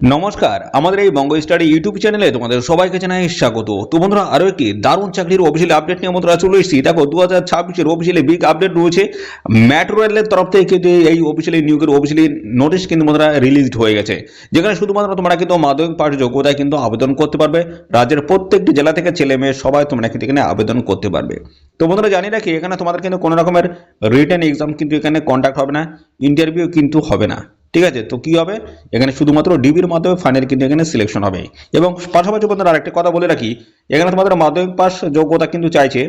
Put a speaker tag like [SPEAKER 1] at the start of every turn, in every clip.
[SPEAKER 1] নমস্কার, আমাদের এই বঙ্গ স্টাডি ইউটিউব চ্যানেলে তোমাদের সবাইকে জানাই স্বাগত। তো বন্ধুরা, আরও একটি দারুণ চাকরির অফিসিয়াল আপডেট নিয়ে বন্ধুরা চলে এসেছি। দেখো দু হাজার ছাব্বিশের অফিসিয়ালি বিগ আপডেট রয়েছে। মেট্রো রেলের তরফ থেকে কিন্তু এই অফিসিয়ালি নিয়োগের অফিসিয়ালি নোটিশ কিন্তু বন্ধুরা রিলিজড হয়ে গেছে। যেখানে শুধুমাত্র তোমরা কিন্তু মাধ্যমিক পাশ যোগ্যতায় কিন্তু আবেদন করতে পারবে। রাজ্যের প্রত্যেকটি জেলা থেকে ছেলে মেয়ে সবাই তোমরা কিন্তু এখানে আবেদন করতে পারবে। তো বন্ধুরা জানি রাখি, এখানে তোমাদের কিন্তু কোনো রকমের রিটার্ন এক্সাম কিন্তু এখানে কন্ডাক্ট হবে না ইন্টারভিউ কিন্তু হবে না। ঠিক আছে? তো কি হবে? এখানে শুধুমাত্র ডিবির মাধ্যমে ফাইনাল কিন্তু এখানে সিলেকশন হবে। এবং পাশাপাশি বন্ধুরা আরেকটা কথা বলে রাখি, এখানে তোমাদের মাধ্যমিক পাস যোগ্যতা কিন্তু চাইছে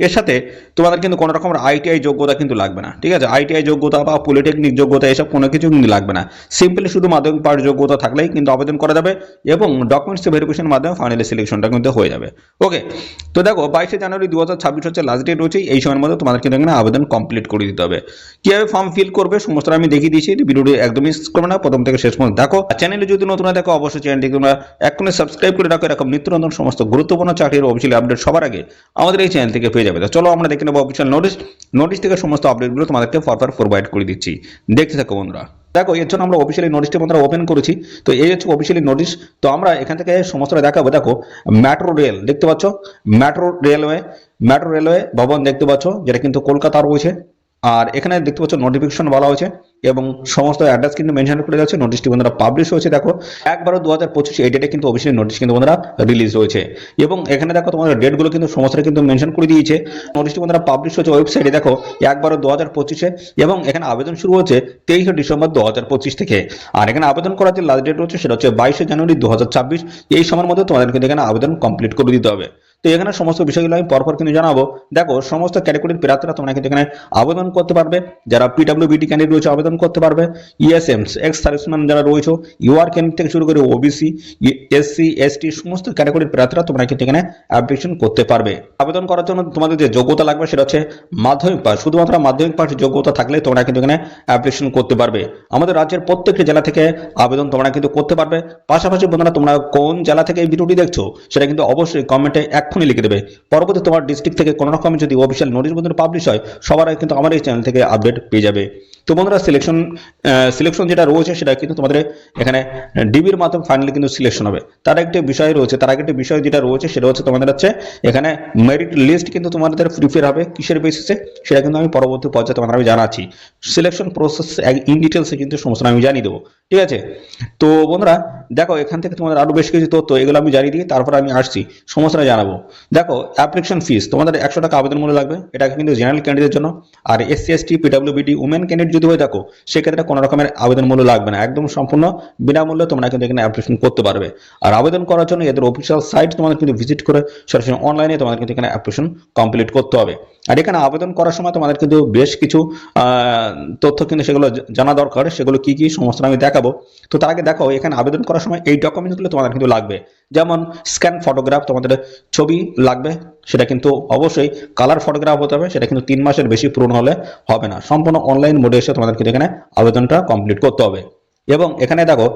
[SPEAKER 1] এর সাথে তোমাদের কিন্তু কোনো রকমের আইটিআই যোগ্যতা কিন্তু লাগবে না, ঠিক আছে? আইটিআই যোগ্যতা বা পলিটেকনিক যোগ্যতা এসব কোনো কিছু কিন্তু লাগবে না। সিম্পলি শুধু মাধ্যমিক পাস যোগ্যতা থাকলেই কিন্তু আবেদন করা যাবে এবং ডকুমেন্টস ভেরিফিকেশন মাধ্যমে ফাইনালি সিলেকশনটা কিন্তু হয়ে যাবে। ওকে তো দেখো, বাইশে জানুয়ারি দু হাজার ছাব্বিশ হচ্ছে লাস্ট ডেট রয়েছে, এই সময়ের মধ্যে তোমাদের কিন্তু এখানে আবেদন কমপ্লিট করে দিতে হবে। কীভাবে ফর্ম ফিল করবে সমস্ত আমি দেখিয়ে দিয়েছি, ভিডিওটি একদমই মিস করবে না, প্রথম থেকে শেষ পর্যন্ত দেখো। আর চ্যানেলে যদি নতুন দেখো অবশ্যই চ্যানেলটি তোমরা এখনই সাবস্ক্রাইব করে রাখো, এরকম নিত্য নতুন সমস্ত গুরুত্বপূর্ণ চাকরির অফিসিয়াল আপডেট সবার আগে আমাদের এই চ্যানেল থেকে যাবে। তো চলো আমরা দেখে নেব অফিসিয়াল নোটিশ নোটিশ থেকে সমস্ত আপডেটগুলো তোমাদেরকে ফরফার প্রোভাইড করে দিচ্ছি। দেখতে থাকো বন্ধুরা। দেখো, এর জন্য আমরা অফিসিয়ালি নোটিশটি বন্ধুরা ওপেন করেছি। তো এই হচ্ছে অফিসিয়ালি নোটিশ তো আমরা এখান থেকে সমস্তটা দেখাবো। দেখো মেট্রো রেল দেখতে পাচ্ছ? মেট্রো রেলওয়ে মেট্রো রেলওয়ে ভবন দেখতে পাচ্ছ, যেটা কিন্তু কলকাতা রয়েছে। আর এখানে দেখতে পাচ্ছ নোটিফিকেশন বলা হয়েছে। এবং সমস্ত অ্যাড্রেস কিন্তু মেনশন করে যাচ্ছে নোটিশটি বন্ধুরা পাবলিশ হয়েছে, দেখো। একবারও দু হাজার পঁচিশ এই ডেটে কিন্তু অফিসিয়ালি নোটিশ কিন্তু বন্ধুরা রিলিজ হয়েছে। এবং এখানে দেখো, তোমাদের ডেটগুলো কিন্তু সমস্তটা কিন্তু মেনশন করে দিয়েছে। নোটিশটি বন্ধুরা পাবলিশ হয়েছে ওয়েবসাইটে দেখো, একবারও দু হাজার পঁচিশে। এবং এখানে আবেদন শুরু হচ্ছে তেইশে ডিসেম্বর দু হাজার পঁচিশ থেকে। আর এখানে আবেদন করার যে লাস্ট ডেট রয়েছে সেটা হচ্ছে বাইশে জানুয়ারি দু হাজার ছাব্বিশ। এই সময়ের মধ্যে তোমাদের কিন্তু এখানে আবেদন কমপ্লিট করে দিতে হবে। তো এখানে সমস্ত বিষয়গুলো আমি পরপর কিন্তু জানাব। দেখো, সমস্ত ক্যাটাগরির প্রার্থীরা তোমরা কিন্তু এখানে আবেদন করতে পারবে। যারা পিডব্লিউ বিটি ক্যান্ডিডেট রয়েছে আবেদন করতে পারবে। ইএসএমস এক্স সার্ভিসম্যান যারা রয়েছে ইউআর ক্যান্ডিডেট থেকে শুরু করে ওবিসি এসসি এসটি সমস্ত ক্যাটাগরির প্রার্থীরা তোমরা কিন্তু এখানে অ্যাপ্লিকেশন করতে পারবে। আবেদন করার জন্য তোমাদের যে যোগ্যতা লাগবে সেটা হচ্ছে মাধ্যমিক পাস শুধুমাত্র মাধ্যমিক পাস যোগ্যতা থাকলে তোমরা কিন্তু এখানে অ্যাপ্লিকেশন করতে পারবে। আমাদের রাজ্যের প্রত্যেকটি জেলা থেকে আবেদন তোমরা কিন্তু করতে পারবে। পাশাপাশি বন্ধুরা, তোমরা কোন জেলা থেকে এই ভিডিওটি দেখছ, সেটা কিন্তু অবশ্যই কমেন্টে এক্ষুনি লিখে দেবে। পরবর্তী তোমার ডিস্ট্রিক্ট থেকে কোনো রকম যদি অফিসিয়াল নোটিশ বন্ধুরা পাবলিশ হয়, সবার আগে কিন্তু আমার এই চ্যানেল থেকে আপডেট পেয়ে যাবে। তো বন্ধুরা সিলেকশন সিলেকশন যেটা রয়েছে সেটা কিন্তু তোমাদের এখানে ডিবির মাধ্যমে ফাইনালি কিন্তু সিলেকশন হবে। তার একটি বিষয় রয়েছে, তার একটি বিষয় যেটা রয়েছে সেটা হচ্ছে তোমাদের হচ্ছে এখানে মেরিট লিস্ট কিন্তু তোমাদের প্রিপেয়ার হবে কিসের বেসিসে সেটা কিন্তু আমি পরবর্তী পর্যায়ে তোমাদের আমি জানাচ্ছি। সিলেকশন প্রসেস ইন ডিটেলসে কিন্তু সমস্ত আমি জানিয়ে দেবো, ঠিক আছে? তো বন্ধুরা, দেখো এখান থেকে তোমাদের আরও বেশ কিছু তথ্য, এগুলো আমি জানিয়ে দিই, তারপর আমি আসছি, সমস্তটা জানাব। দেখো অ্যাপ্লিকেশন ফিস তোমাদের একশো টাকা আবেদন মূল্য লাগবে, এটা কিন্তু জেনারেল ক্যান্ডিডেটের জন্য। আর SC ST PWBD women candidate যদি হয়ে থাকো সেক্ষেত্রে কোনো রকমের আবেদন মূল্য লাগবে না। একদম সম্পূর্ণ বিনামূল্যে তোমরা কিন্তু এখানে অ্যাপ্লিকেশন করতে পারবে। আর আবেদন করার জন্য এদের অফিসিয়াল সাইট তোমাদের কিন্তু ভিজিট করে, সরাসরি অনলাইনে তোমাদের কিন্তু এখানে অ্যাপ্লিকেশন কমপ্লিট করতে হবে। আর এখানে আবেদন করার সময় তোমাদের কিন্তু বেশ কিছু তথ্য কিন্তু সেগুলো জানা দরকার, সেগুলো কি কি সমস্ত আমি দেখাবো। তো তার আগে দেখো, এখানে আবেদন করার সময় এই ডকুমেন্টসগুলো তোমাদের কিন্তু লাগবে। যেমন স্ক্যান ফটোগ্রাফ তোমাদের ছবি লাগবে, সেটা কিন্তু অবশ্যই কালার ফটোগ্রাফ হতে হবে, সেটা কিন্তু তিন মাসের বেশি পূরণ হলে হবে না। সম্পূর্ণ অনলাইন মোডে এসে তোমাদের কিন্তু এখানে আবেদনটা কমপ্লিট করতে হবে। এবং এখানে দেখো,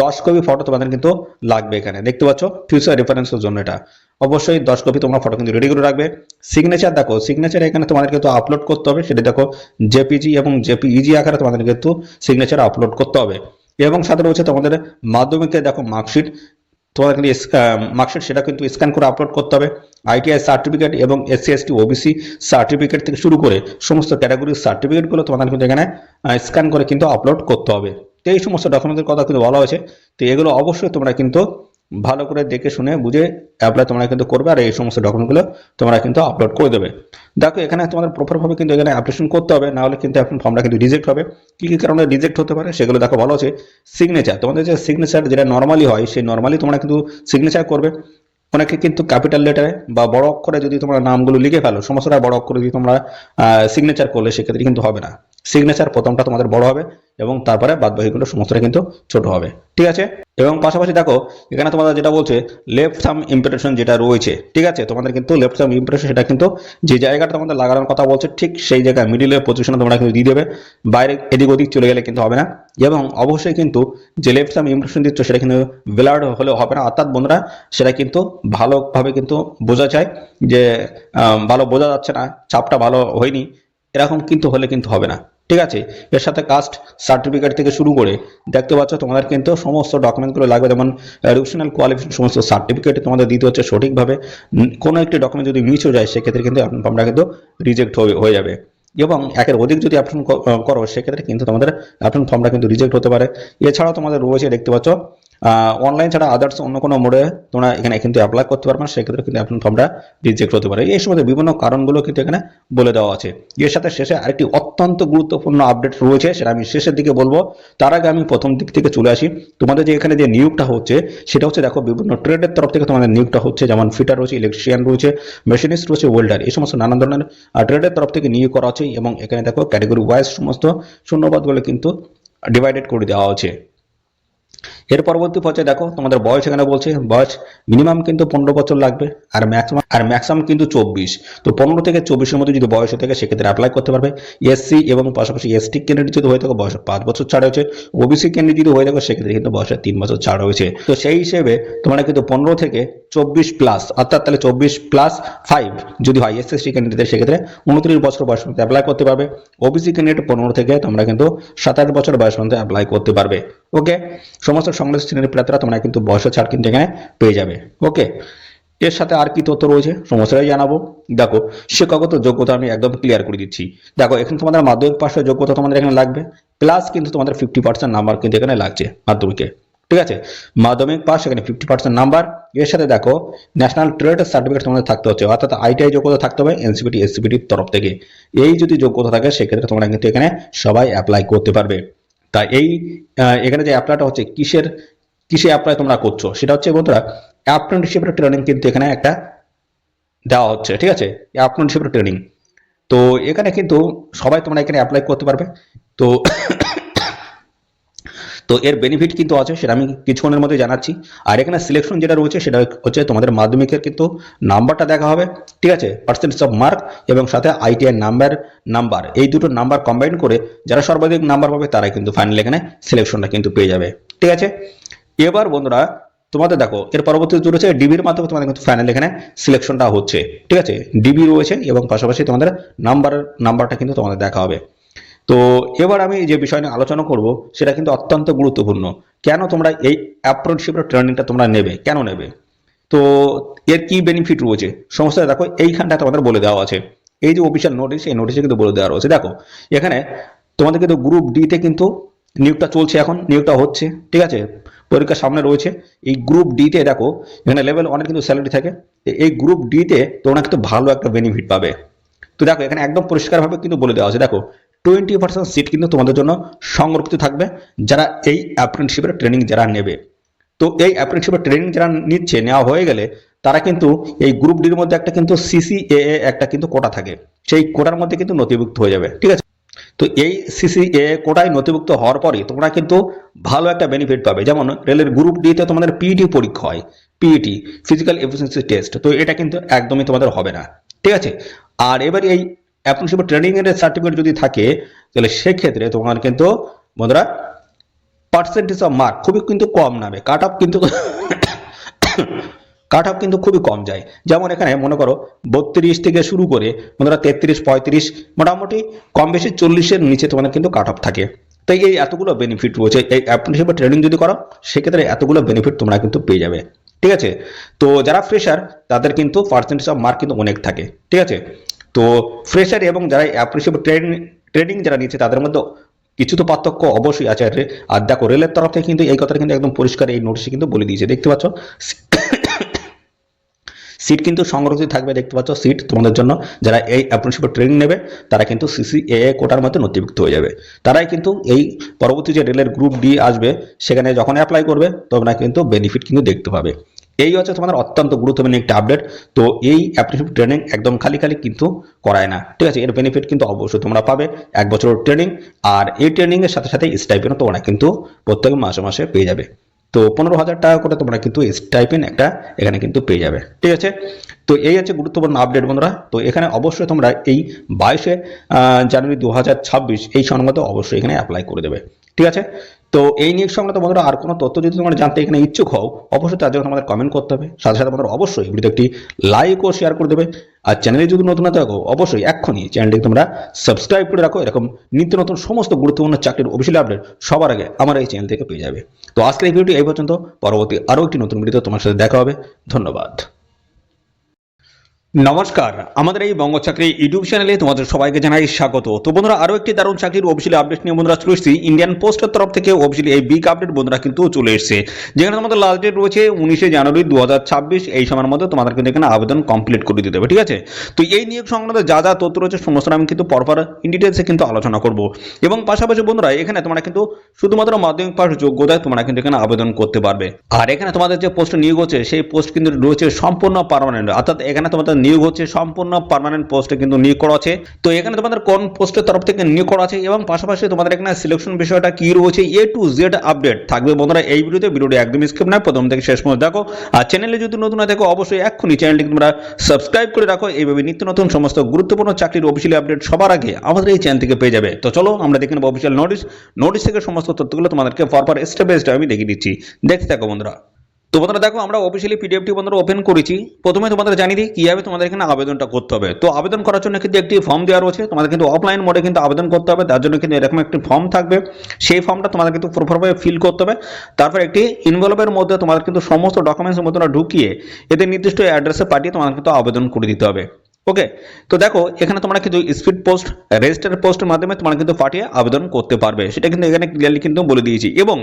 [SPEAKER 1] দশ কপি ফটো তোমাদের কিন্তু লাগবে এখানে। দেখতে পাচ্ছ ফিউচার রেফারেন্সের জন্য এটা। অবশ্যই দশ কপি তোমরা ফটো কিন্তু রেডি করে রাখবে। সিগনেচার দেখো সিগনেচার এখানে তোমাদের কিন্তু আপলোড করতে হবে। সেটা দেখো জেপিজি এবং জেপিইজি আকারে তোমাদের কিন্তু সিগনেচার আপলোড করতে হবে। এবং সাথে রয়েছে তোমাদের মাধ্যমিকে দেখো মার্কশিট তোমাদের কিন্তু মার্কশিট সেটা কিন্তু স্ক্যান করে আপলোড করতে হবে। আইটিআই সার্টিফিকেট এবং এসসি এসটি ওবিসি সার্টিফিকেট থেকে শুরু করে সমস্ত ক্যাটাগরির সার্টিফিকেটগুলো তোমাদের কিন্তু এখানে স্ক্যান করে কিন্তু আপলোড করতে হবে। তো এই সমস্ত ডকুমেন্টের কথা কিন্তু বলা হয়েছে। তো এগুলো অবশ্যই তোমরা কিন্তু ভালো করে দেখে শুনে, বুঝে অ্যাপ্লাই তোমরা কিন্তু করবে আর এই সমস্ত ডকুমেন্টগুলো তোমরা কিন্তু আপলোড করে দেবে। দেখো, এখানে তোমাদের প্রপারভাবে কিন্তু এখানে অ্যাপ্লিকেশন করতে হবে, না হলে কিন্তু এখন ফর্মটা কিন্তু রিজেক্ট হবে। কি কি কারণে রিজেক্ট হতে পারে সেগুলো দেখো ভালো আছে সিগনেচার তোমাদের যে সিগনেচার যেটা নর্মালি হয়, সেই নর্মালি তোমরা কিন্তু সিগনেচার করবে। অনেকে কিন্তু ক্যাপিটাল লেটারে বা বড় অক্ষরে যদি তোমরা নামগুলো লিখে ফেলো সমস্যাটা বড় অক্ষরে যদি তোমরা সিগনেচার করলে সেক্ষেত্রে কিন্তু হবে না। সিগনেচার প্রথমটা তোমাদের বড় হবে এবং তারপরে বাদ বাকিগুলো সমস্তটা কিন্তু ছোট হবে। ঠিক আছে? এবং পাশাপাশি দেখো, এখানে তোমাদের যেটা বলছে লেফট সাম ইম্প্রেশন যেটা রয়েছে, ঠিক আছে? তোমাদের কিন্তু লেফট সাম ইম্প্রেশন সেটা কিন্তু যে জায়গাটা তোমাদের লাগানোর কথা বলছে, ঠিক সেই জায়গায় মিডিলের পজিশনে তোমরা কিন্তু দিয়ে দেবে। বাইরে এদিক ওদিক চলে গেলে কিন্তু হবে না। এবং অবশ্যই কিন্তু যে লেফট সাম ইম্প্রেশন দিচ্ছ সেটা কিন্তু ব্লাড হলেও হবে না। অর্থাৎ বন্ধুরা, সেটা কিন্তু ভালোভাবে কিন্তু বোঝা যায় যে ভালো বোঝা যাচ্ছে না, চাপটা ভালো হয়নি, এরকম কিন্তু হলে কিন্তু হবে না। ঠিক আছে? এর সাথে কাস্ট সার্টিফিকেট থেকে শুরু করে দেখতে পাচ্ছ তোমাদের কিন্তু সমস্ত ডকুমেন্টগুলো লাগবে। যেমন এডুকেশনাল কোয়ালিফিকেশন সমস্ত সার্টিফিকেট তোমাদের দিতে হচ্ছে সঠিকভাবে। কোনো একটি ডকুমেন্ট যদি মিস হয়ে যায়, সেক্ষেত্রে কিন্তু আমরা কিন্তু রিজেক্ট হয়ে যাবে। এবং একের অধিক যদি অ্যাপ্লিকেশন করো, সেক্ষেত্রে কিন্তু তোমাদের অ্যাপ্লিকেশন ফর্মটা কিন্তু রিজেক্ট হতে পারে। এছাড়াও তোমাদের রয়েছে দেখতে পাচ্ছ অনলাইন ছাড়া আদার্স অন্য কোনো মোডে তোমরা এখানে কিন্তু অ্যাপ্লাই করতে পারবে না, সেক্ষেত্রে কিন্তু অ্যাপ্লিকেশন ফর্মটা রিজেক্ট হতে পারে। এই সময় বিভিন্ন কারণগুলো কিন্তু এখানে বলে দেওয়া আছে। এর সাথে শেষে আরেকটি অত্যন্ত গুরুত্বপূর্ণ আপডেট রয়েছে, সেটা আমি শেষের দিকে বলব। তার আগে আমি প্রথম দিক থেকে চলে আসি। তোমাদের যে এখানে যে নিয়োগটা হচ্ছে, সেটা হচ্ছে দেখো বিভিন্ন ট্রেডের তরফ থেকে তোমাদের নিয়োগটা হচ্ছে, যেমন ফিটার রয়েছে ইলেকট্রিশিয়ান রয়েছে মেশিনিস্ট রয়েছে ওয়েল্ডার এই সমস্ত নানান ধরনের ট্রেডের তরফ থেকে নিয়োগ করা হচ্ছে এবং এখানে দেখো ক্যাটাগরি ওয়াইজ সমস্ত শূন্যবাদগুলো কিন্তু ডিভাইডেড করে দেওয়া হচ্ছে। এর পরবর্তী পর্যায়ে দেখো, তোমাদের বয়স এখানে বলছে, বয়স মিনিমাম কিন্তু পনেরো বছর লাগবে আর ম্যাক্সিমাম আর ম্যাক্সিমাম কিন্তু চব্বিশ। তো পনেরো থেকে চব্বিশের মধ্যে যদি বয়স হয়ে থাকে, সেক্ষেত্রে অ্যাপ্লাই করতে পারবে। এসসি এবং পাশাপাশি এসটি ক্যান্ডিডেট যদি হয়ে থাকে, বয়স পাঁচ বছর ছাড় হয়েছে। ওবিসি ক্যান্ডিডেট যদি হয়ে থাকে, সেক্ষেত্রে কিন্তু বয়সের তিন বছর ছাড় হয়েছে। তো সেই হিসেবে তোমরা কিন্তু পনেরো থেকে চব্বিশ প্লাস অর্থাৎ তাহলে চব্বিশ প্লাস ফাইভ যদি হয় এস এসটি ক্যান্ডিডেট সেক্ষেত্রে উনত্রিশ বছর বয়স অ্যাপ্লাই করতে পারবে। ওবিসি ক্যান্ডিডেট পনেরো থেকে তোমরা কিন্তু সাতাশ বছর বয়স অ্যাপ্লাই করতে পারবে। ওকে সমস্ত সংশ্লিষ্ট শ্রেণির প্রার্থীরা তোমরা কিন্তু বয়সের ছাড় কিন্তু এখানে পেয়ে যাবে। ওকে এর সাথে আর কি তথ্য রয়েছে? সমস্যাটাই জানাব। দেখো, শিক্ষাগত যোগ্যতা আমি একদম ক্লিয়ার করে দিচ্ছি। দেখো, এখানে তোমাদের মাধ্যমিক পাশের যোগ্যতা তোমাদের এখানে লাগবে প্লাস কিন্তু তোমাদের ফিফটি পার্সেন্ট নাম্বার কিন্তু এখানে লাগছে মাধ্যমিকে। ঠিক আছে? মাধ্যমিক পাস এখানে ফিফটি পার্সেন্ট নাম্বার এর সাথে দেখো ন্যাশনাল ট্রেড সার্টিফিকেট তোমাদের থাকতে হচ্ছে, অর্থাৎ আইটিআই যোগ্যতা থাকতে হবে এনসিপিটি এসসিপিটির তরফ থেকে। এই যদি যোগ্যতা থাকে, সেক্ষেত্রে তোমরা কিন্তু এখানে সবাই অ্যাপ্লাই করতে পারবে। তা এই এখানে যে অ্যাপ্লাইটা হচ্ছে, কিসের, কিসে অ্যাপ্লাই তোমরা করছ, সেটা হচ্ছে বন্ধুরা অ্যাপ্রেন্টিসশিপের ট্রেনিং কিন্তু এখানে একটা দেওয়া হচ্ছে, ঠিক আছে? অ্যাপ্রেন্টিসশিপের ট্রেনিং তো এখানে কিন্তু সবাই তোমরা এখানে অ্যাপ্লাই করতে পারবে। তো তো এর বেনিফিট কিন্তু আছে, সেটা আমি কিছুক্ষণের মধ্যে জানাচ্ছি। আর এখানে সিলেকশন যেটা রয়েছে, সেটা হচ্ছে তোমাদের মাধ্যমিকের কিন্তু নাম্বারটা দেখা হবে, ঠিক আছে? পার্সেন্টেজ অফ মার্ক এবং সাথে আইটিআই নাম্বার নাম্বার এই দুটো নাম্বার কম্বাইন করে যারা সর্বাধিক নাম্বার পাবে, তারাই কিন্তু ফাইনাল এখানে সিলেকশনটা কিন্তু পেয়ে যাবে, ঠিক আছে? এবার বন্ধুরা, তোমাদের দেখো, এর পরবর্তী রয়েছে ডিবির মাধ্যমে তোমাদের কিন্তু ফাইনাল এখানে সিলেকশনটা হচ্ছে, ঠিক আছে? ডিবি রয়েছে এবং পাশাপাশি তোমাদের নাম্বার নাম্বারটা কিন্তু তোমাদের দেখা হবে। তো এবার আমি যে বিষয় নিয়ে আলোচনা করব, সেটা কিন্তু অত্যন্ত গুরুত্বপূর্ণ। কেন তোমরা এই অ্যাপ্রেন্টিসশিপের ট্রেনিংটা তোমরা নেবে? কেন নেবে? তো এর কি বেনিফিট রয়েছে? সমস্যা দেখো, এইখানটা তোমাদের বলে দেওয়া আছে। এই যে অফিসিয়াল নোটিশ এই নোটিশে কিন্তু বলে দেওয়া রয়েছে। দেখো, এখানে তোমাদের কিন্তু গ্রুপ ডিতে কিন্তু নিয়োগটা চলছে এখন, নিয়োগটা হচ্ছে, ঠিক আছে? পরীক্ষার সামনে রয়েছে। এই গ্রুপ ডিতে দেখো, এখানে লেভেল অনেক কিন্তু স্যালারি থাকে। এই গ্রুপ ডিতে তোমরা কিন্তু ভালো একটা বেনিফিট পাবে। তো দেখো, এখানে একদম পরিষ্কারভাবে কিন্তু বলে দেওয়া আছে। দেখো টোয়েন্টি পার্সেন্ট সিট কিন্তু তোমাদের জন্য সংরক্ষিত থাকবে যারা এই অ্যাপ্রেন্টিসশিপের ট্রেনিং যারা নেবে। তো এই অ্যাপ্রেন্টিসশিপের ট্রেনিং যারা নিচ্ছে, নেওয়া হয়ে গেলে তারা কিন্তু এই গ্রুপ ডির মধ্যে একটা কিন্তু সিসিএ একটা কিন্তু কোটা থাকে। সেই কোটার মধ্যে কিন্তু নথিভুক্ত হয়ে যাবে, ঠিক আছে? তো এই সিসিএ কোটায় নথিভুক্ত হওয়ার পরে তোমরা কিন্তু ভালো একটা বেনিফিট পাবে। যেমন রেলের গ্রুপ ডিতে তোমাদের পিইটি পরীক্ষা হয় পিইটি ফিজিক্যাল এফিসিয়েন্সি টেস্ট তো এটা কিন্তু একদমই তোমাদের হবে না, ঠিক আছে? আর এবার এই অ্যাপ্রেন্টিসশিপ ট্রেনিং এর সার্টিফিকেট যদি থাকে, তাহলে সেক্ষেত্রে তোমার কিন্তু বন্ধুরা পার্সেন্টেজ অফ মার্ক খুবই কিন্তু কম নামে। কাট অফ কিন্তু কাট অফ কিন্তু খুবই কম যায়। যেমন এখানে মনে করো বত্রিশ থেকে শুরু করে বন্ধুরা তেত্রিশ, পঁয়ত্রিশ, মোটামুটি কম বেশি চল্লিশের নিচে তোমাদের কিন্তু কাট অফ থাকে। তাই এই এতগুলো বেনিফিট রয়েছে। এই অ্যাপ্রেন্টিসশিপ ট্রেনিং যদি করো, সেক্ষেত্রে এতগুলো বেনিফিট তোমরা কিন্তু পেয়ে যাবে। ঠিক আছে? তো যারা ফ্রেশার তাদের কিন্তু পার্সেন্টেজ অফ মার্ক কিন্তু অনেক থাকে। ঠিক আছে? তো ফ্রেশার এবং যারা অ্যাপ্রেন্টিসশিপ ট্রেনিং ট্রেনিং যারা নিচ্ছে, তাদের মধ্যে কিছু তো পার্থক্য অবশ্যই আছে। আর দেখো, রেলের তরফ থেকে কিন্তু এই কথাটা কিন্তু একদম পরিষ্কার এই নোটিশে কিন্তু বলে দিয়েছে। দেখতে পাচ্ছ? সিট কিন্তু সংরক্ষিত থাকবে, দেখতে পাচ্ছ? সিট তোমাদের জন্য যারা এই অ্যাপ্রেন্টিসশিপ ট্রেনিং নেবে, তারা কিন্তু সিসি এ কোটার মধ্যে নথিভুক্ত হয়ে যাবে। তারাই কিন্তু এই পরবর্তী যে রেলের গ্রুপ ডি আসবে, সেখানে যখন অ্যাপ্লাই করবে, তোমরা কিন্তু বেনিফিট কিন্তু দেখতে পাবে। এই হচ্ছে তোমাদের অত্যন্ত গুরুত্বপূর্ণ একটি আপডেট তো এই অ্যাপ্রেন্টিসশিপ ট্রেনিং একদম খালি খালি কিন্তু করায় না। ঠিক আছে, এর বেনিফিট কিন্তু অবশ্যই তোমরা পাবে এক বছরের ট্রেনিং আর এই ট্রেনিং এর সাথে সাথে স্টাইপেনও তোমরা কিন্তু প্রত্যেক মাসে মাসে পেয়ে যাবে। তো পনেরো হাজার টাকা করে তোমরা কিন্তু স্টাইপেন একটা এখানে কিন্তু পেয়ে যাবে। ঠিক আছে? তো এই হচ্ছে গুরুত্বপূর্ণ আপডেট বন্ধুরা। তো এখানে অবশ্যই তোমরা এই বাইশে জানুয়ারি দু হাজার ছাব্বিশ এই সংক্রান্ত অবশ্যই এখানে অ্যাপ্লাই করে দেবে। ঠিক আছে? তো এই নিয়োগ সংক্রান্ত বন্ধুরা আর কোনো তথ্য যদি তোমরা জানতে এখানে ইচ্ছুক হও, অবশ্যই তার জন্য আমাদের কমেন্ট করতে হবে। সাথে সাথে আমাদের অবশ্যই ভিডিও একটি লাইক ও শেয়ার করে দেবে। আর চ্যানেলে যদি নতুন না থাকো, অবশ্যই এক্ষুনি চ্যানেলটি তোমরা সাবস্ক্রাইব করে রাখো। এরকম নিত্য নতুন সমস্ত গুরুত্বপূর্ণ চাকরির অফিসিয়াল আপডেট সবার আগে আমার এই চ্যানেল থেকে পেয়ে যাবে। তো আজকের এই ভিডিওটি এই পর্যন্ত। পরবর্তী আরও একটি নতুন ভিডিও তোমার সাথে দেখা হবে। ধন্যবাদ। নমস্কার, আমাদের এই বঙ্গ চাকরি ইউটিউব চ্যানেলে তোমাদের সবাইকে জানাই স্বাগত। তো বন্ধুরা, আরও একটি দারুণ চাকরির অফিসিয়াল আপডেট নিয়ে বন্ধুরা চলে এসেছি। ইন্ডিয়ান পোস্টের তরফ থেকে অফিসিয়ালি এই বিগ আপডেট বন্ধুরা কিন্তু চলে এসেছে। যেখানে তোমাদের লাস্ট ডেট রয়েছে উনিশে জানুয়ারি দুহাজার ছাব্বিশ। এই সময়ের মধ্যে তোমাদের কিন্তু এখানে আবেদন কমপ্লিট করে দিতে হবে, ঠিক আছে? তো এই নিয়োগ সংক্রান্ত যা যা তথ্য রয়েছে সমস্ত আমি কিন্তু পরপর ইন ডিটেলসে কিন্তু আলোচনা করব। এবং পাশাপাশি বন্ধুরা, এখানে তোমরা কিন্তু শুধুমাত্র মাধ্যমিক পাশ যোগ্যতায় তোমরা কিন্তু এখানে আবেদন করতে পারবে। আর এখানে তোমাদের যে পোস্ট নিয়োগ হচ্ছে, সেই পোস্ট কিন্তু রয়েছে সম্পূর্ণ পার্মানেন্ট অর্থাৎ এখানে তোমাদের নিয়োগ হচ্ছে, সম্পূর্ণ পার্মানেন্ট পোস্টে কিন্তু নিয়োগ করা আছে। তো এখানে তোমাদের কোন পোস্টের তরফ থেকে নিয়োগ করা আছে এবং পাশাপাশি তোমাদের এখানে সিলেকশন বিষয়টা কি রয়েছে এ টু জেড আপডেট থাকবে বন্ধুরা এই ভিডিওতে। ভিডিওটি একদম স্কিপ না, প্রথম থেকে শেষ পর্যন্ত দেখো। আর চ্যানেলে যদি নতুন না দেখো অবশ্যই এক্ষুনি চ্যানেলটি তোমরা সাবস্ক্রাইব করে রাখো। এইভাবে নিত্য নতুন সমস্ত গুরুত্বপূর্ণ চাকরির অফিসিয়াল আপডেট সবার আগে আমাদের এই চ্যানেল থেকে পেয়ে যাবে। তো চলো, আমরা দেখে নেব অফিসিয়াল নোটিশ নোটিশ থেকে সমস্ত তথ্যগুলো তোমাদেরকে পরপর স্টেপ বাই স্টেপ আমি দেখিয়ে দিচ্ছি। দেখতে থাকো বন্ধুরা। তো বন্ধুরা দেখো, আমরা অফিসিয়ালি পিডিএফটি বন্ধুরা ওপেন করেছি। প্রথমে তোমাদের জানিয়ে দিই, কীভাবে তোমাদের এখানে আবেদনটা করতে হবে। তো আবেদন করার জন্য কিন্তু একটি ফর্ম দেওয়া রয়েছে। তোমাদের কিন্তু অফলাইন মোডে কিন্তু আবেদন করতে হবে। তার জন্য কিন্তু এরকম একটি ফর্ম থাকবে। সেই ফর্মটা তোমাদের কিন্তু প্রপারভাবে ফিল করতে হবে। তারপর একটি ইনভলভের মধ্যে তোমাদের কিন্তু সমস্ত ডকুমেন্টসের মধ্যে ঢুকিয়ে এদের নির্দিষ্ট অ্যাড্রেসে পাঠিয়ে তোমাদের কিন্তু আবেদন করে দিতে হবে। ওকে তো দেখো, এখানে তোমরা কিন্তু স্পিড পোস্ট রেজিস্টার পোস্টের মাধ্যমে তোমরা কিন্তু পাঠিয়ে আবেদন করতে পারবে। সেটা কিন্তু এখানে ক্লিয়ারলি কিন্তু বলে দিয়েছি। এবং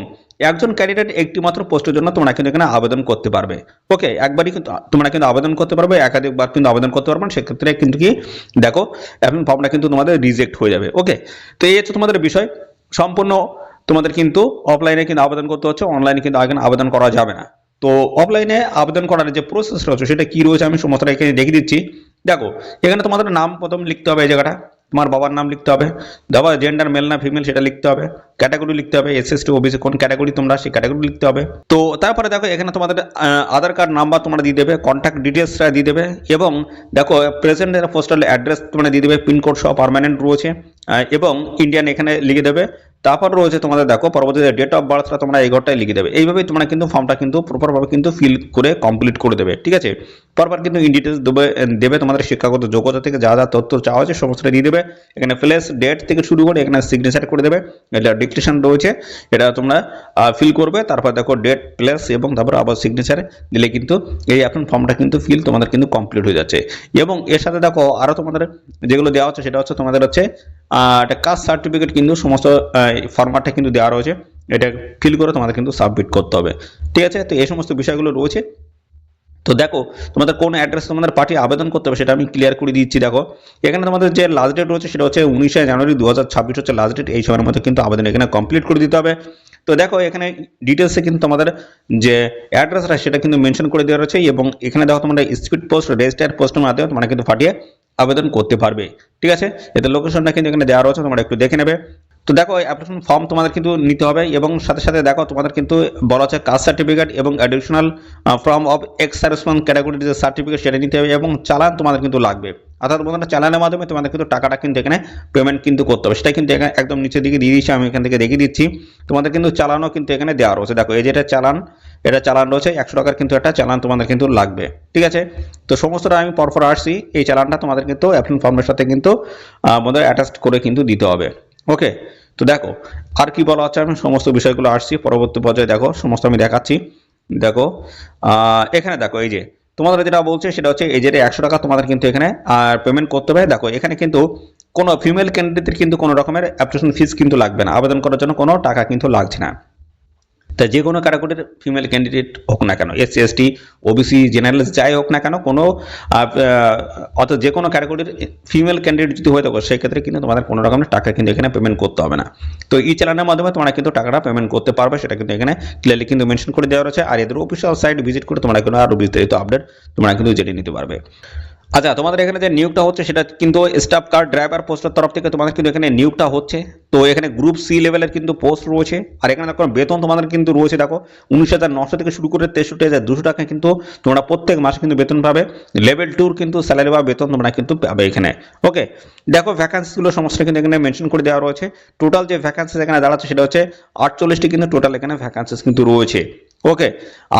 [SPEAKER 1] একজন ক্যান্ডিডেট একটি মাত্র পোস্টের জন্য তোমরা কিন্তু এখানে আবেদন করতে পারবে। ওকে একবারই কিন্তু তোমরা কিন্তু আবেদন করতে পারবে, একাধিকবার কিন্তু আবেদন করতে পারবে সেক্ষেত্রে কিন্তু কি, দেখো, এখন ফর্মটা কিন্তু তোমাদের রিজেক্ট হয়ে যাবে। ওকে তো এই হচ্ছে তোমাদের বিষয়। সম্পূর্ণ তোমাদের কিন্তু অফলাইনে কিন্তু আবেদন করতে হচ্ছে অনলাইনে কিন্তু আগে আবেদন করা যাবে না। তো অফলাইনে আবেদন করার যে প্রসেস রয়েছে, সেটা কি রয়েছে আমি সমস্তটা এখানে দেখিয়ে দিচ্ছি। দেখো, এখানে তোমাদের নাম প্রথম লিখতে হবে এই জায়গাটা, তোমার বাবার নাম লিখতে হবে, বাবা জেন্ডার মেল না ফিমেল সেটা লিখতে হবে ক্যাটাগরি লিখতে হবে এস এস টি ওবিসি কোন ক্যাটাগরি তোমরা সেই ক্যাটাগরি লিখতে হবে। তো তারপরে দেখো, এখানে তোমাদের আধার কার্ড নাম্বার তোমরা দিয়ে দেবে কন্ট্যাক্ট ডিটেলসটা দিয়ে দেবে, এবং দেখো প্রেজেন্ট পোস্টাল অ্যাড্রেস তোমরা দিয়ে দেবে পিনকোড সহ পারমানেন্ট রয়েছে এবং ইন্ডিয়ান এখানে লিখে দেবে তারপর রয়েছে তোমাদের দেখো, পরবর্তীতে ডেট অফ বার্থটা তোমরা এই লিখে দেবে। এইভাবেই তোমরা কিন্তু ফর্মটা কিন্তু প্রপারভাবে কিন্তু ফিল করে কমপ্লিট করে দেবে, ঠিক আছে? পরপর কিন্তু ইন ডিটেলস দেবে দেবে তোমাদের শিক্ষাগত যোগ্যতা থেকে যা যা তথ্য চাওয়া হচ্ছে সমস্তটা দিয়ে দেবে। এখানে প্লেস ডেট থেকে শুরু করে এখানে সিগনেচার করে দেবে, এটা ডিক্টেশন রয়েছে, এটা তোমরা ফিল করবে, তারপর দেখো ডেট প্লেস এবং তারপর আবার সিগনেচার দিলে কিন্তু এই এখন ফর্মটা কিন্তু ফিল তোমাদের কিন্তু কমপ্লিট হয়ে যাচ্ছে। এবং এর সাথে দেখো আরও তোমাদের যেগুলো দেওয়া হচ্ছে সেটা হচ্ছে তোমাদের হচ্ছে একটা কাস্ট সার্টিফিকেট কিন্তু সমস্ত ফরম্যাটটা কিন্তু দেওয়া রয়েছে। এটা ফিল করে তোমাদের কিন্তু সাবমিট করতে হবে। ঠিক আছে? তো এই সমস্ত বিষয়গুলো রয়েছে। তো দেখো, তোমাদের কোন অ্যাড্রেস তোমাদের পাঠিয়ে আবেদন করতে হবে সেটা আমি ক্লিয়ার করে দিচ্ছি, দেখো। এখানে তোমাদের যে লাস্ট ডেট রয়েছে সেটা হচ্ছে উনিশে জানুয়ারি দু হাজার ছাব্বিশ হচ্ছে লাস্ট ডেট এই সময়ের মধ্যে কিন্তু আবেদন এখানে কমপ্লিট করে দিতে হবে। তো দেখো, এখানে ডিটেলসে কিন্তু তোমাদের যে অ্যাড্রেসটা সেটা কিন্তু মেনশন করে দেওয়া রয়েছে এবং এখানে দেখো তোমরা স্পিড পোস্ট রেজিস্টার পোস্টের মাধ্যমে তোমরা কিন্তু পাঠিয়ে আবেদন করতে পারবে। ঠিক আছে? এতে লোকেশনটা কিন্তু এখানে দেওয়া রয়েছে, তোমরা একটু দেখে নেবে। তো দেখো অ্যাপ্লিকেশন ফর্ম তোমাদের কিন্তু নিতে হবে এবং সাথে সাথে দেখো, তোমাদের কিন্তু বলা হচ্ছে কাস্ট সার্টিফিকেট এবং additional form of ex serviceman ক্যাটাগরির যে সার্টিফিকেট সেটা নিতে হবে এবং চালান তোমাদের কিন্তু লাগবে। অর্থাৎ বন্ধুরা চালানের মাধ্যমে তোমাদের কিন্তু টাকাটা কিন্তু এখানে পেমেন্ট কিন্তু করতে হবে। সেটা কিন্তু এখানে একদম নিচের দিকে দিয়ে দিচ্ছি আমি এখান থেকে দেখিয়ে দিচ্ছি। তোমাদের কিন্তু চালানও কিন্তু এখানে দেওয়া রয়েছে। দেখো, এই যেটা চালান এটা চালান রয়েছে, একশো টাকার কিন্তু একটা চালান তোমাদের কিন্তু লাগবে, ঠিক আছে? তো সমস্তটা আমি পরপর আসছি, এই চালানটা তোমাদের কিন্তু অ্যাপ্লিকেশন ফর্মের সাথে কিন্তু আমাদের অ্যাটাচ করে কিন্তু দিতে হবে ওকে তো দেখো, আর কি বলা হচ্ছে আমি সমস্ত বিষয়গুলো আসছি, পরবর্তী পর্যায়ে দেখো, সমস্ত আমি দেখাচ্ছি, দেখো এখানে দেখো, এই যে, তোমাদের যেটা বলছে সেটা হচ্ছে এই যে একশো টাকা তোমাদের কিন্তু এখানে, আর পেমেন্ট করতে হবে, দেখো, এখানে কিন্তু কোনো ফিমেল ক্যান্ডিডেটের কিন্তু কোনো রকমের অ্যাপ্লিকেশন ফিস কিন্তু লাগবে না, আবেদন করার জন্য কোনো টাকা কিন্তু লাগছে না তা যে কোনো ক্যাটাগরির ফিমেল ক্যান্ডিডেট হোক না কেন এসসি এসটি ওবিসি জেনারেল যাই হোক না কেন, কোনো অর্থাৎ যে কোনো ক্যাটাগরির ফিমেল ক্যান্ডিডেট যদি হয়ে থাকো, সেক্ষেত্রে কিন্তু তোমাদের কোনো রকমের টাকা কিন্তু এখানে পেমেন্ট করতে হবে না। তো এই চ্যানেলের মাধ্যমে তোমরা কিন্তু টাকাটা পেমেন্ট করতে পারবে, সেটা কিন্তু এখানে ক্লিয়ারলি কিন্তু মেনশন করে দেওয়া রয়েছে। আর এদের অফিসিয়াল সাইট ভিজিট করে তোমরা কিন্তু আরও বিস্তারিত আপডেট তোমরা কিন্তু জেনে নিতে পারবে। আচ্ছা তোমাদের এখানে যে নিয়োগটা হচ্ছে, সেটা কিন্তু স্টাফ কার ড্রাইভার পোস্টের তরফ থেকে তোমাদের কিন্তু এখানে নিয়োগটা হচ্ছে। তো এখানে গ্রুপ সি লেভেলের কিন্তু পোস্ট রয়েছে। আর এখানে দেখো, বেতন তোমাদের কিন্তু রয়েছে, দেখো, উনিশ হাজার নশো থেকে শুরু করে তেষট্টি হাজার দুশো টাকা কিন্তু তোমরা প্রত্যেক মাসে কিন্তু বেতন পাবে। লেভেল টুর কিন্তু স্যালারি বা বেতন তোমরা কিন্তু পাবে এখানে। ওকে দেখো ভ্যাকান্সিগুলো সমস্ত কিন্তু এখানে মেনশন করে দেওয়া রয়েছে। টোটাল যে ভ্যাকান্সিস এখানে দাঁড়াচ্ছে, সেটা হচ্ছে আটচল্লিশটি কিন্তু টোটাল এখানে ভ্যাকান্সিস কিন্তু রয়েছে। ওকে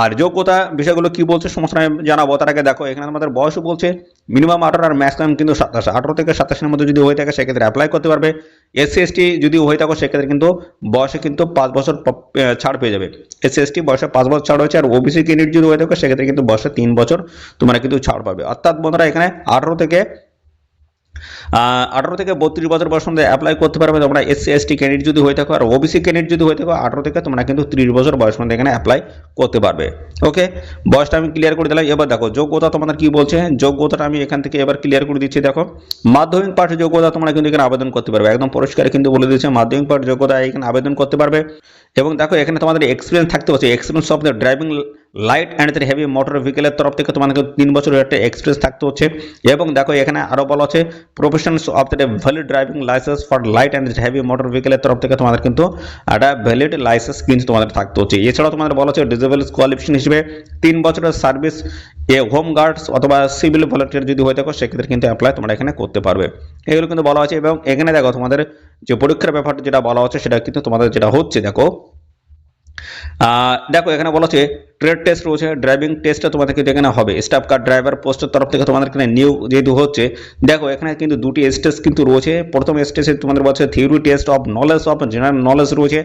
[SPEAKER 1] আর যোগ্যতা বিষয়গুলো কি বলছে সমস্ত আমি জানাব। তার আগে দেখো, এখানে আমাদের বয়সও বলছে মিনিমাম আঠারো আর ম্যাক্সিমাম কিন্তু সাতাশ। আঠারো থেকে সাতাশের মধ্যে যদি হয়ে থাকে, সেক্ষেত্রে অ্যাপ্লাই করতে পারবে। এসসি এসটি যদি হয়ে থাকো, সেক্ষেত্রে কিন্তু বয়সে কিন্তু পাঁচ বছর ছাড় পেয়ে যাবে। এসসি এসটি বয়সে পাঁচ বছর ছাড় হয়েছে, আর ওবিসি ক্যান্ডিডেট যদি হয়ে থাকো, সেক্ষেত্রে কিন্তু বয়সে তিন বছর তোমরা কিন্তু ছাড় পাবে। অর্থাৎ বন্ধুরা, এখানে আঠারো থেকে আঠারো থেকে বত্রিশ বছর বয়স মধ্যে অ্যাপ্লাই করতে পারবে। তোমরা এসসি এসটি ক্যান্ডিডেট যদি হয়ে থাকো, আর ওবিসি ক্যান্ডিডেট যদি হয়ে থাকো, আঠারো থেকে তোমরা কিন্তু ত্রিশ বছর বয়স মধ্যে এখানে অ্যাপ্লাই করতে পারবে। ওকে বয়সটা আমি ক্লিয়ার করে দিলাম। এবার দেখো, যোগ্যতা তোমাদের কি বলছে? যোগ্যতাটা আমি এখান থেকে এবার ক্লিয়ার করে দিচ্ছি। দেখো, মাধ্যমিক পাঠ যোগ্যতা তোমরা কিন্তু এখানে আবেদন করতে পারবে। একদম পরিষ্কার কিন্তু বলে দিচ্ছে মাধ্যমিক পাঠ যোগ্যতা এখানে আবেদন করতে পারবে। এবং দেখো, এখানে তোমাদের এক্সপিরিয়েন্স থাকতে হচ্ছে experience of the driving light and heavy motor ভেহিকেলের তরফ থেকে তোমাদেরকে তিন বছরের একটা এক্সপিরিয়েন্স থাকতে হচ্ছে। এবং দেখো এখানে আরও বলা আছে professionals of the valid driving licence for light and heavy motor ভেহিকেলের তরফ থেকে তোমাদের কিন্তু একটা ভ্যালিড লাইসেন্স কিন্তু তোমাদের থাকতে হচ্ছে। এছাড়াও তোমাদের বলা হচ্ছে ডিজেবল কোয়ালিফিকেশন হিসেবে তিন বছরের সার্ভিস এ হোম গার্ডস অথবা সিভিল ভলেন্টিয়ার যদি হয়ে থাকো, সেক্ষেত্রে কিন্তু অ্যাপ্লাই তোমরা এখানে করতে পারবে। এগুলো কিন্তু বলা আছে এবং এখানে দেখো তোমাদের যে পরীক্ষার ব্যাপারটা যেটা বলা হচ্ছে সেটা কিন্তু তোমাদের যেটা হচ্ছে, দেখো। দেখো, এখানে বলা হচ্ছে ট্রেড টেস্ট রয়েছে ড্রাইভিং টেস্টটা তোমাদের কিন্তু এখানে হবে। স্টাফ কার ড্রাইভার পোস্টের তরফ থেকে তোমাদের এখানে নিউ যেহেতু হচ্ছে, দেখো, এখানে কিন্তু দুটি স্টেজ কিন্তু রয়েছে। প্রথম স্টেজে তোমাদের বলছে theory test of knowledge of general knowledge রয়েছে।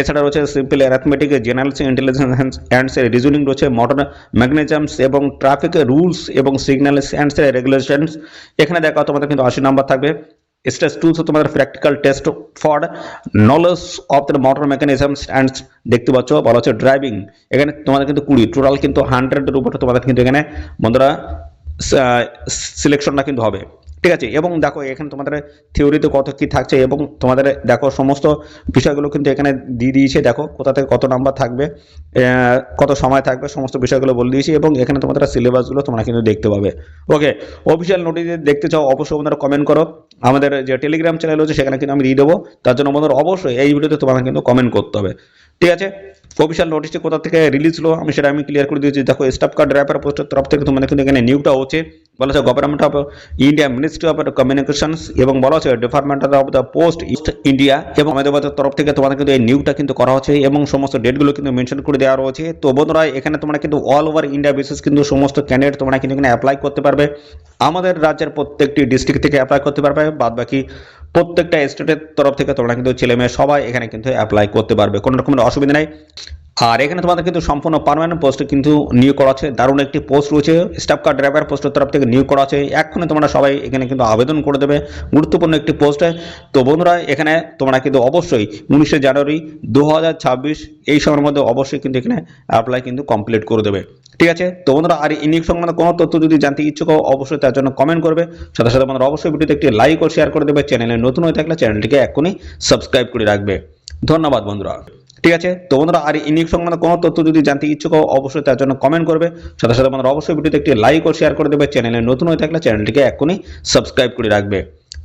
[SPEAKER 1] এছাড়া রয়েছে simple arithmetic general intelligence and reasoning রয়েছে মডার্ন ম্যাগনেজমস এবং ট্রাফিক রুলস এবং সিগন্যাল অ্যান্ড রেগুলেশনস এখানে দেখো, তোমাদের কিন্তু আশি নাম্বার থাকবে। স্টেজ তো তোমাদের practical test for knowledge of the motor mechanisms and দেখতে পাচ্ছ, বলা হচ্ছে ড্রাইভিং এখানে তোমাদের কিন্তু কুড়ি টোটাল কিন্তু হান্ড্রেডের উপরে তোমাদের কিন্তু এখানে বন্ধুরা সিলেকশনটা কিন্তু হবে। ঠিক আছে, এবং দেখো এখানে তোমাদের থিওরিতে কত কি থাকছে এবং তোমাদের দেখো সমস্ত বিষয়গুলো কিন্তু এখানে দিয়ে দিয়েছে, দেখো কোথা থেকে কত নাম্বার থাকবে কত সময় থাকবে, সমস্ত বিষয়গুলো বলে দিয়েছি এবং এখানে তোমাদের সিলেবাসগুলো তোমরা কিন্তু দেখতে পাবে। ওকে অফিসিয়াল নোটিস দেখতে চাও, অবশ্যই বন্ধুরা কমেন্ট করো। আমাদের যে টেলিগ্রাম চ্যানেল রয়েছে, সেখানে কিন্তু আমি দিয়ে দেবো। তার জন্য বন্ধুরা অবশ্যই এই ভিডিওতে তোমাদের কিন্তু কমেন্ট করতে হবে। ঠিক আছে অফিসিয়াল নোটিশটি কোথা থেকে রিলিজ হলো, আমি সেটা আমি ক্লিয়ার করে দিয়েছি। দেখো স্টাফ কার্ড ড্রাইভার পোস্টের তরফ থেকে তোমাদের কিন্তু এখানে নিয়োগটা হচ্ছে। বলা হচ্ছে government of India ministry of communications এবং বলা হচ্ছে department of the post East India এবং আমাদের তরফ থেকে তোমাদের কিন্তু এই নিয়োগটা কিন্তু করা হচ্ছে এবং সমস্ত ডেটগুলো কিন্তু মেনশন করে দেওয়া রয়েছে। তো বন্ধুরা, এখানে তোমরা কিন্তু অল ওভার ইন্ডিয়া বেসিস কিন্তু সমস্ত ক্যান্ডিডেট তোমরা কিন্তু এখানে অ্যাপ্লাই করতে পারবে। আমাদের রাজ্যের প্রত্যেকটি ডিস্ট্রিক্ট থেকে অ্যাপ্লাই করতে পারবে বাদ বাকি প্রত্যেকটা স্টেটের তরফ থেকে তোমরা কিন্তু ছেলে মেয়ে সবাই এখানে কিন্তু অ্যাপ্লাই করতে পারবে। কোনো রকমের অসুবিধা নাই। আর এখানে তোমাদের কিন্তু সম্পূর্ণ পার্মানেন্ট পোস্ট কিন্তু নিয়োগ করা আছে। দারুণ একটি পোস্ট রয়েছে। স্টাফ কার ড্রাইভার পোস্টের তরফ থেকে নিয়োগ করা আছে। এক্ষুনি তোমরা সবাই এখানে কিন্তু আবেদন করে দেবে। গুরুত্বপূর্ণ একটি পোস্টে তো বন্ধুরা, এখানে তোমরা কিন্তু অবশ্যই উনিশে জানুয়ারি দু হাজার ছাব্বিশ এই সময়ের মধ্যে অবশ্যই কিন্তু এখানে অ্যাপ্লাই কিন্তু কমপ্লিট করে দেবে। ঠিক আছে? তো বন্ধুরা, আর এই নিয়োগ সংক্রান্ত কোনো তথ্য যদি জানতে ইচ্ছুক অবশ্যই তার জন্য কমেন্ট করবে। সাথে সাথে বন্ধুরা, অবশ্যই ভিডিওতে একটি লাইক ও শেয়ার করে দেবে। চ্যানেলে নতুন হয়ে থাকলে চ্যানেলটিকে এখনই সাবস্ক্রাইব করে রাখবে। ধন্যবাদ বন্ধুরা। ঠিক আছে? তো বন্ধুরা, আর ইনিক সংক্রান্ত কোনো তথ্য যদি জানতে ইচ্ছুক অবশ্যই তার জন্য কমেন্ট করবে। সাথে সাথে বন্ধুরা, অবশ্যই ভিডিওতে একটি লাইক ও শেয়ার করে দেবে। চ্যানেলে নতুন হয়ে থাকলে চ্যানেলটিকে এখনই সাবস্ক্রাইব করে রাখবে।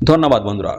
[SPEAKER 1] ধন্যবাদ বন্ধুরা।